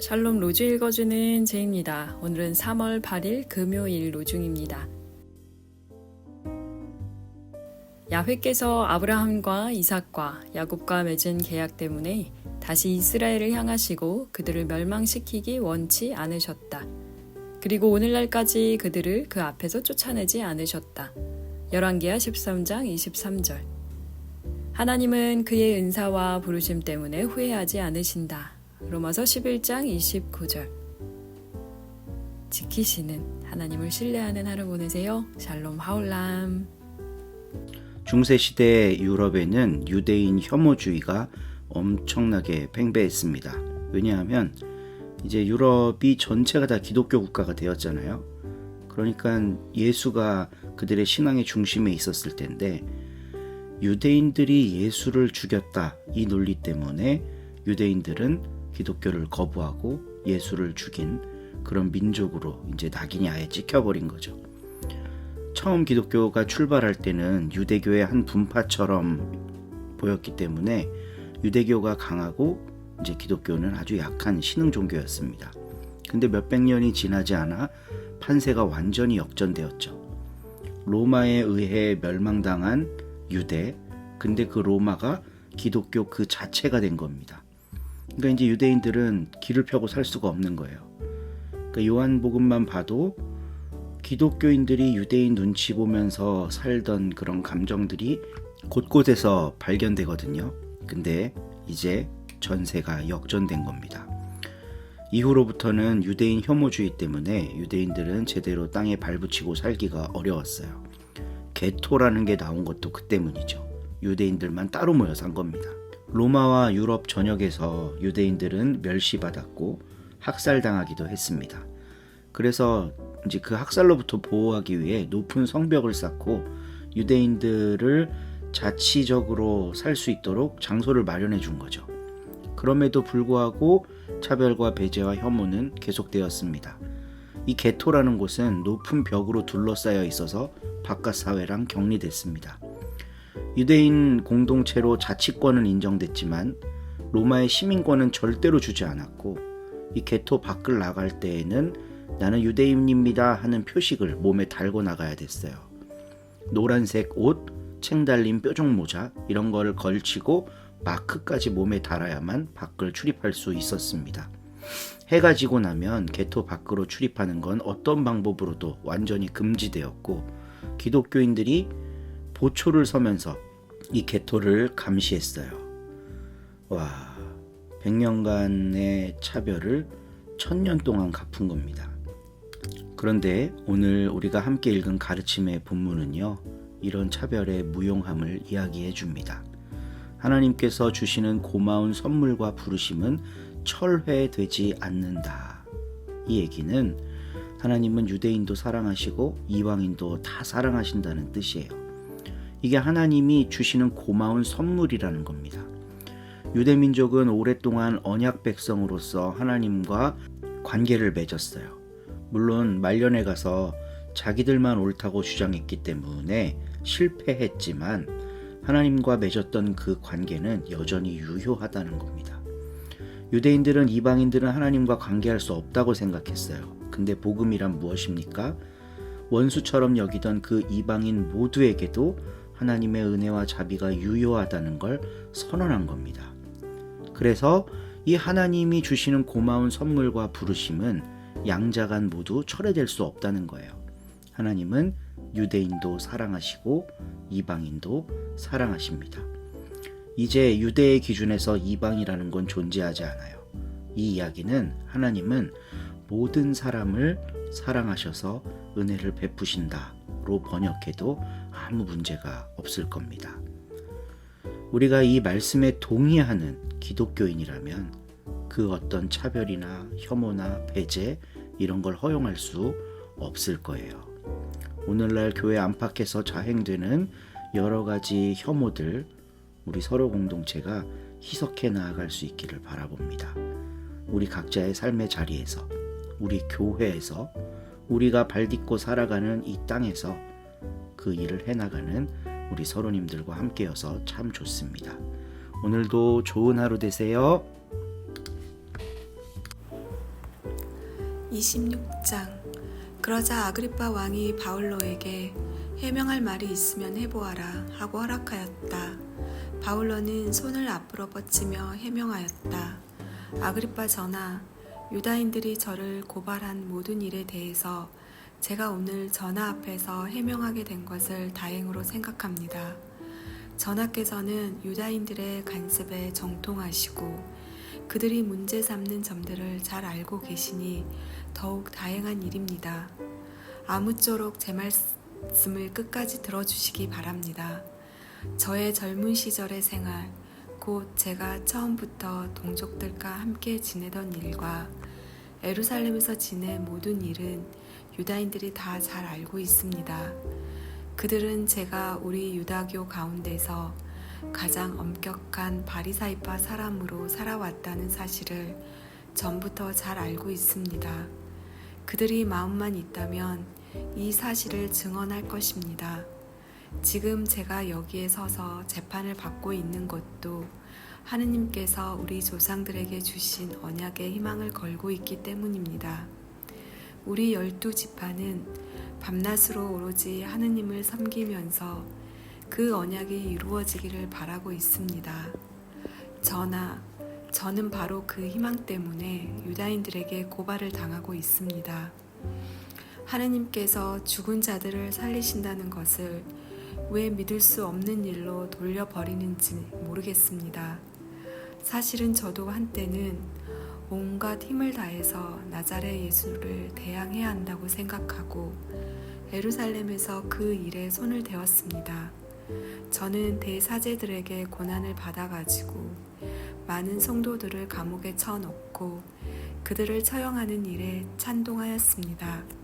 샬롬 로주 읽어주는 제입니다. 오늘은 3월 8일 금요일 로중입니다. 야훼께서 아브라함과 이삭과 야곱과 맺은 계약 때문에 다시 이스라엘을 향하시고 그들을 멸망시키기 원치 않으셨다. 그리고 오늘날까지 그들을 그 앞에서 쫓아내지 않으셨다. 열왕기하 13장 23절. 하나님은 그의 은사와 부르심 때문에 후회하지 않으신다. 로마서 11장 29절. 지키시는 하나님을 신뢰하는 하루 보내세요. 샬롬 하울람. 중세 시대 유럽에는 유대인 혐오주의가 엄청나게 팽배했습니다. 왜냐하면 이제 유럽이 전체가 다 기독교 국가가 되었잖아요. 그러니까 예수가 그들의 신앙의 중심에 있었을 텐데 유대인들이 예수를 죽였다 이 논리 때문에 유대인들은 기독교를 거부하고 예수를 죽인 그런 민족으로 이제 낙인이 아예 찍혀버린 거죠. 처음 기독교가 출발할 때는 유대교의 한 분파처럼 보였기 때문에 유대교가 강하고 이제 기독교는 아주 약한 신흥 종교였습니다. 근데 몇백 년이 지나지 않아 판세가 완전히 역전되었죠. 로마에 의해 멸망당한 유대, 근데 그 로마가 기독교 그 자체가 된 겁니다. 그러니까 이제 유대인들은 길을 펴고 살 수가 없는 거예요. 그러니까 요한복음만 봐도 기독교인들이 유대인 눈치 보면서 살던 그런 감정들이 곳곳에서 발견되거든요. 근데 이제 전세가 역전된 겁니다. 이후로부터는 유대인 혐오주의 때문에 유대인들은 제대로 땅에 발붙이고 살기가 어려웠어요. 게토라는 게 나온 것도 그 때문이죠. 유대인들만 따로 모여 산 겁니다. 로마와 유럽 전역에서 유대인들은 멸시받았고 학살당하기도 했습니다. 그래서 이제 그 학살로부터 보호하기 위해 높은 성벽을 쌓고 유대인들을 자치적으로 살 수 있도록 장소를 마련해 준 거죠. 그럼에도 불구하고 차별과 배제와 혐오는 계속되었습니다. 이 게토라는 곳은 높은 벽으로 둘러싸여 있어서 바깥 사회랑 격리됐습니다. 유대인 공동체로 자치권은 인정됐지만 로마의 시민권은 절대로 주지 않았고 이 게토 밖을 나갈 때에는 나는 유대인입니다 하는 표식을 몸에 달고 나가야 됐어요. 노란색 옷, 책 달린 뾰족 모자 이런 걸 걸치고 마크까지 몸에 달아야만 밖을 출입할 수 있었습니다. 해가 지고 나면 게토 밖으로 출입하는 건 어떤 방법으로도 완전히 금지되었고 기독교인들이 보초를 서면서 이 게토를 감시했어요. 와, 100년간의 차별을 천년 동안 갚은 겁니다. 그런데 오늘 우리가 함께 읽은 가르침의 본문은요, 이런 차별의 무용함을 이야기해 줍니다. 하나님께서 주시는 고마운 선물과 부르심은 철회되지 않는다. 이 얘기는 하나님은 유대인도 사랑하시고 이방인도 다 사랑하신다는 뜻이에요. 이게 하나님이 주시는 고마운 선물이라는 겁니다. 유대 민족은 오랫동안 언약 백성으로서 하나님과 관계를 맺었어요. 물론 말년에 가서 자기들만 옳다고 주장했기 때문에 실패했지만 하나님과 맺었던 그 관계는 여전히 유효하다는 겁니다. 유대인들은 이방인들은 하나님과 관계할 수 없다고 생각했어요. 근데 복음이란 무엇입니까? 원수처럼 여기던 그 이방인 모두에게도 하나님의 은혜와 자비가 유효하다는 걸 선언한 겁니다. 그래서 이 하나님이 주시는 고마운 선물과 부르심은 양자간 모두 철회될 수 없다는 거예요. 하나님은 유대인도 사랑하시고 이방인도 사랑하십니다. 이제 유대의 기준에서 이방이라는 건 존재하지 않아요. 이 이야기는 하나님은 모든 사람을 사랑하셔서 은혜를 베푸신다 로 번역해도 아무 문제가 없을 겁니다. 우리가 이 말씀에 동의하는 기독교인이라면 그 어떤 차별이나 혐오나 배제 이런 걸 허용할 수 없을 거예요. 오늘날 교회 안팎에서 자행되는 여러 가지 혐오들 우리 서로 공동체가 희석해 나아갈 수 있기를 바라봅니다. 우리 각자의 삶의 자리에서 우리 교회에서 우리가 발딛고 살아가는 이 땅에서 그 일을 해나가는 우리 서로님들과 함께여서 참 좋습니다. 오늘도 좋은 하루 되세요. 26장 그러자 아그리파 왕이 바울로에게 해명할 말이 있으면 해보아라 하고 허락하였다. 바울로는 손을 앞으로 뻗치며 해명하였다. 아그리파 전하, 유다인들이 저를 고발한 모든 일에 대해서 제가 오늘 전하 앞에서 해명하게 된 것을 다행으로 생각합니다. 전하께서는 유다인들의 간섭에 정통하시고 그들이 문제 삼는 점들을 잘 알고 계시니 더욱 다행한 일입니다. 아무쪼록 제 말씀을 끝까지 들어주시기 바랍니다. 저의 젊은 시절의 생활, 곧 제가 처음부터 동족들과 함께 지내던 일과 에루살렘에서 지낸 모든 일은 유다인들이 다 잘 알고 있습니다. 그들은 제가 우리 유다교 가운데서 가장 엄격한 바리사이파 사람으로 살아왔다는 사실을 전부터 잘 알고 있습니다. 그들이 마음만 있다면 이 사실을 증언할 것입니다. 지금 제가 여기에 서서 재판을 받고 있는 것도 하느님께서 우리 조상들에게 주신 언약의 희망을 걸고 있기 때문입니다. 우리 열두 지파는 밤낮으로 오로지 하느님을 섬기면서 그 언약이 이루어지기를 바라고 있습니다. 전하, 저는 바로 그 희망 때문에 유다인들에게 고발을 당하고 있습니다. 하느님께서 죽은 자들을 살리신다는 것을 왜 믿을 수 없는 일로 돌려버리는지 모르겠습니다. 사실은 저도 한때는 온갖 힘을 다해서 나자레 예수를 대항해야 한다고 생각하고 에루살렘에서 그 일에 손을 대었습니다. 저는 대사제들에게 고난을 받아가지고 많은 성도들을 감옥에 쳐넣고 그들을 처형하는 일에 찬동하였습니다.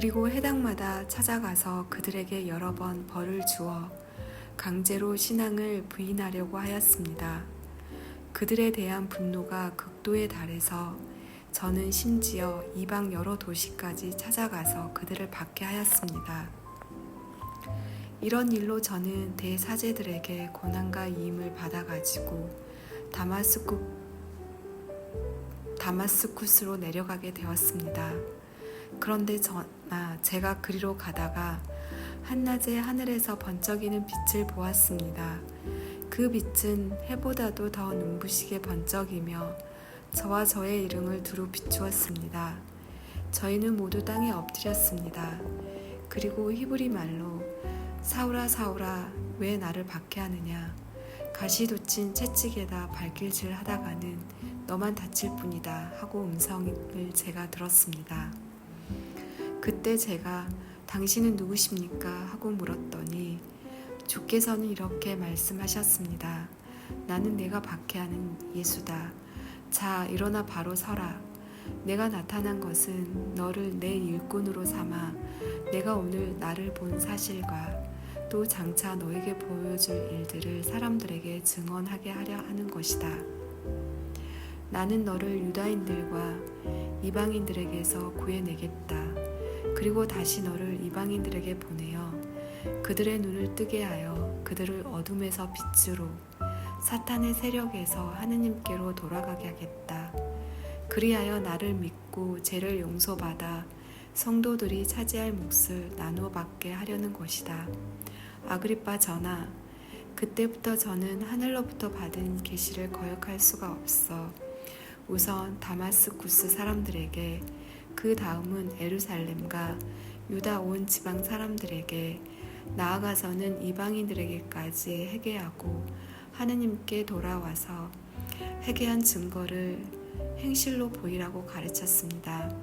그리고 해당마다 찾아가서 그들에게 여러 번 벌을 주어 강제로 신앙을 부인하려고 하였습니다. 그들에 대한 분노가 극도에 달해서 저는 심지어 이방 여러 도시까지 찾아가서 그들을 받게 하였습니다. 이런 일로 저는 대사제들에게 고난과 이임을 받아가지고 다마스쿠, 다마스쿠스로 내려가게 되었습니다. 그런데 저나 제가 그리로 가다가 한낮에 하늘에서 번쩍이는 빛을 보았습니다. 그 빛은 해보다도 더 눈부시게 번쩍이며 저와 저의 이름을 두루 비추었습니다. 저희는 모두 땅에 엎드렸습니다. 그리고 히브리 말로 사울아 사울아 왜 나를 박해하느냐 가시 돋친 채찍에다 발길질 하다가는 너만 다칠 뿐이다 하고 음성을 제가 들었습니다. 그때 제가 당신은 누구십니까? 하고 물었더니 주께서는 이렇게 말씀하셨습니다. 나는 내가 박해하는 예수다. 자, 일어나 바로 서라. 내가 나타난 것은 너를 내 일꾼으로 삼아 내가 오늘 나를 본 사실과 또 장차 너에게 보여줄 일들을 사람들에게 증언하게 하려 하는 것이다. 나는 너를 유다인들과 이방인들에게서 구해내겠다. 그리고 다시 너를 이방인들에게 보내어 그들의 눈을 뜨게 하여 그들을 어둠에서 빛으로 사탄의 세력에서 하느님께로 돌아가게 하겠다. 그리하여 나를 믿고 죄를 용서받아 성도들이 차지할 몫을 나누어 받게 하려는 것이다. 아그리파 전하, 그때부터 저는 하늘로부터 받은 계시를 거역할 수가 없어 우선 다마스쿠스 사람들에게 그 다음은 에루살렘과 유다 온 지방 사람들에게 나아가서는 이방인들에게까지 회개하고 하느님께 돌아와서 회개한 증거를 행실로 보이라고 가르쳤습니다.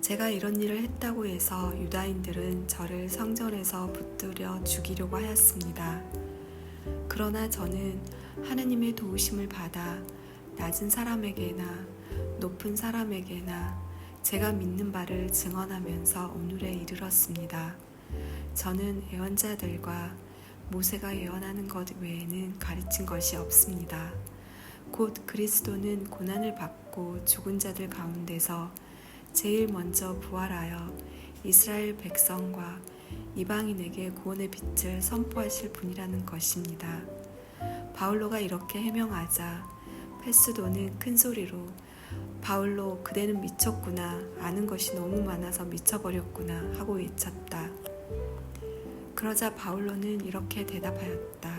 제가 이런 일을 했다고 해서 유다인들은 저를 성전에서 붙들여 죽이려고 하였습니다. 그러나 저는 하느님의 도우심을 받아 낮은 사람에게나 높은 사람에게나 제가 믿는 바를 증언하면서 오늘에 이르렀습니다. 저는 예언자들과 모세가 예언하는 것 외에는 가르친 것이 없습니다. 곧 그리스도는 고난을 받고 죽은 자들 가운데서 제일 먼저 부활하여 이스라엘 백성과 이방인에게 구원의 빛을 선포하실 분이라는 것입니다. 바울로가 이렇게 해명하자 페스도는 큰 소리로 바울로 그대는 미쳤구나. 아는 것이 너무 많아서 미쳐버렸구나. 하고 외쳤다. 그러자 바울로는 이렇게 대답하였다.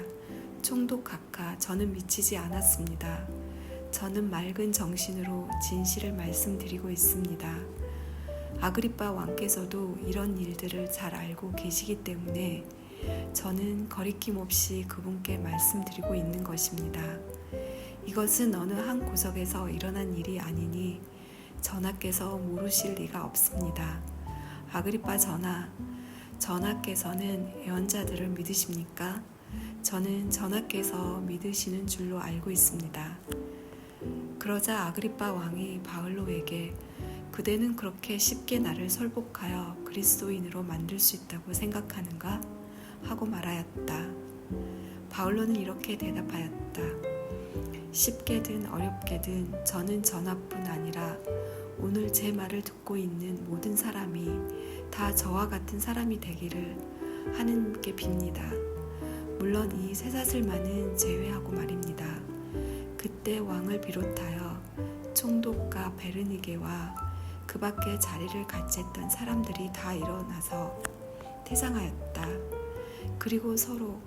총독 각하, 저는 미치지 않았습니다. 저는 맑은 정신으로 진실을 말씀드리고 있습니다. 아그리빠 왕께서도 이런 일들을 잘 알고 계시기 때문에 저는 거리낌 없이 그분께 말씀드리고 있는 것입니다. 이것은 어느 한 구석에서 일어난 일이 아니니 전하께서 모르실 리가 없습니다. 아그리빠 전하, 전하께서는 예언자들을 믿으십니까? 저는 전하께서 믿으시는 줄로 알고 있습니다. 그러자 아그리빠 왕이 바울로에게 그대는 그렇게 쉽게 나를 설복하여 그리스도인으로 만들 수 있다고 생각하는가? 하고 말하였다. 바울로는 이렇게 대답하였다. 쉽게든 어렵게든 저는 전하뿐 아니라 오늘 제 말을 듣고 있는 모든 사람이 다 저와 같은 사람이 되기를 하느님께 빕니다. 물론 이 쇠사슬만은 제외하고 말입니다. 그때 왕을 비롯하여 총독과 베르니게와 그 밖에 자리를 같이 했던 사람들이 다 일어나서 퇴장하였다. 그리고 서로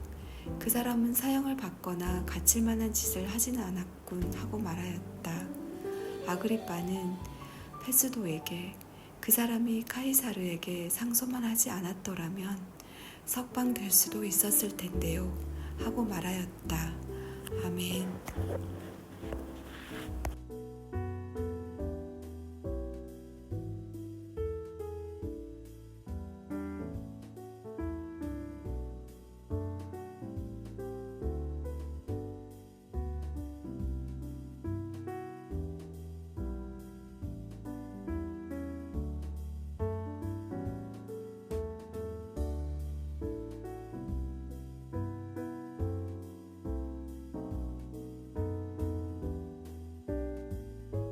그 사람은 사형을 받거나 갇힐 만한 짓을 하지는 않았군 하고 말하였다. 아그리빠는 페스도에게 그 사람이 카이사르에게 상소만 하지 않았더라면 석방될 수도 있었을 텐데요. 하고 말하였다. 아멘.